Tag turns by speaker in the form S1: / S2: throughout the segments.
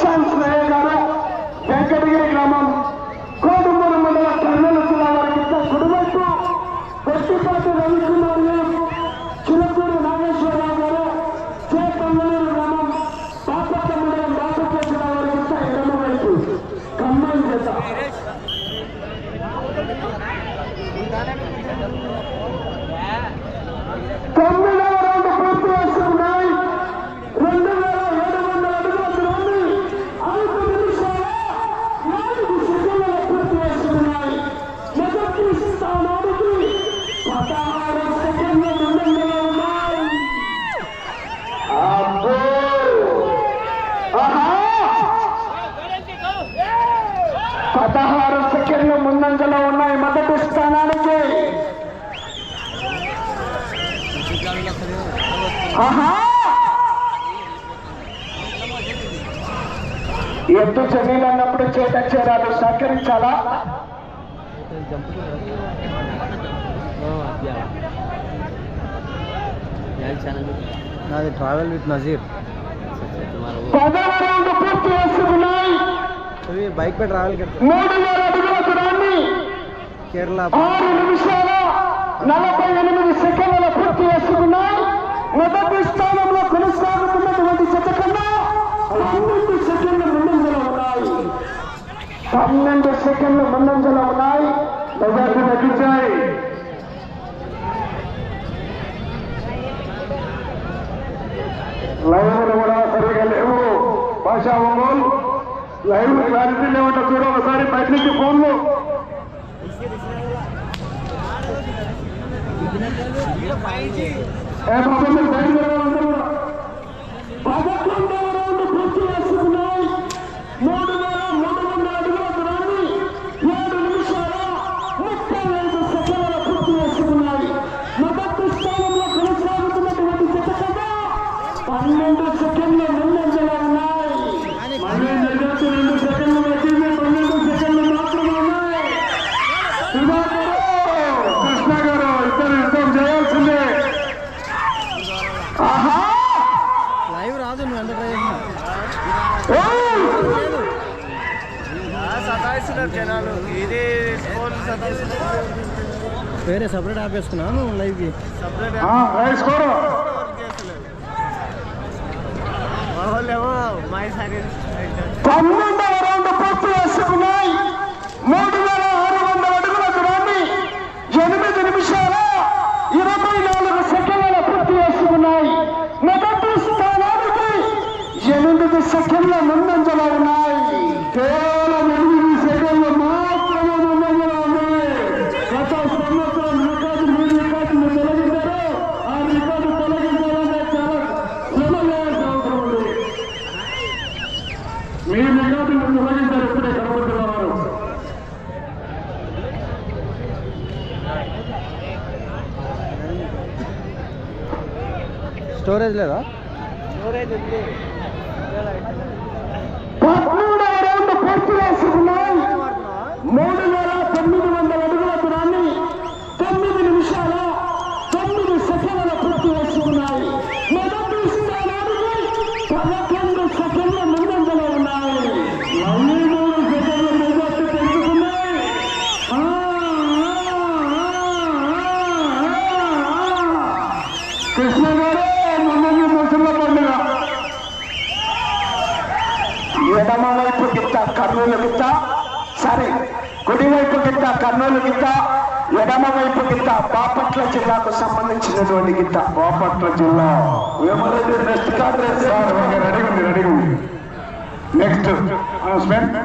S1: Russian సెకండ్లు ముందంజలో ఉన్నాయి మొదటి స్థానానికి. ఆహా! ఎద్దు చెవిలు అన్నప్పుడు చేత చేరాలు సహకరించాలా?
S2: నాది ట్రావెల్ విత్ నజీర్.
S1: పదవ పూర్తి చేసుకున్నాయి.
S2: బైక్ పై ట్రావెల్
S1: మూడు వేల
S2: కేరళ
S1: ఆరు నిమిషాల నలభై ఎనిమిది సెకండ్ల పూర్తి చేసుకున్నాయి. మొదటి స్థానంలో కొనసాగుతున్నటువంటి జత కన్నా పన్నెండు సెకండ్ల ముందంజలో ఉన్నాయి. పన్నెండు సెకండ్ల ముందంజలో ఉన్నాయి. మొదటి తగ్గించాయి లైవ్లు కూడా సరిగా లేవు. భాషా లైవ్ క్లారిటీ లేవంటే చూడ ఒకసారి బయట నుంచి ఫోన్లు. এভাবে
S2: సతాయిస్తున్నారు జనాలు. ఇది వేరే సపరేట్ యాప్ వేసుకున్నావు నువ్వు లైవ్కి?
S1: పూర్తి చేసుకున్నాయి. మూడు వేల ఆరు వందల అడుగుల దూరాన్ని ఎనిమిది నిమిషాల ఇరవై నాలుగు సెకండ్ల పూర్తి చేసుకున్నాయి. మొదటి స్థానానికి ఎనిమిది సెకండ్ల ముందంజలో ఉన్నాయి.
S2: స్టోరేజ్ లేదా?
S1: చేసుకున్నాయి మూడు వేల తొమ్మిది వందల అడుగుల దూరాన్ని తొమ్మిది నిమిషాల తొమ్మిది సెకండ్ల పూర్తి చేసుకున్నాయి. మొదటి స్థానానికి ఎడమ వైపు గిత్త కర్నూలు గిత్త. సారీ కుడి వైపు గిత్త కర్నూలు గిత్త. ఎడమ వైపు గిత్త బాపట్ల జిల్లాకు సంబంధించినటువంటి గిత్త బాపట్ల జిల్లా. నెక్స్ట్ కార్డు రెడీ ఉంది రెడీ ఉంది. నెక్స్ట్ అనౌన్స్మెంట్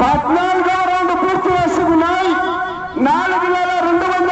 S1: పద్నాలుగో రౌండ్ పూర్తి చేసుకున్నాయి నాలుగు వేల రెండు వందల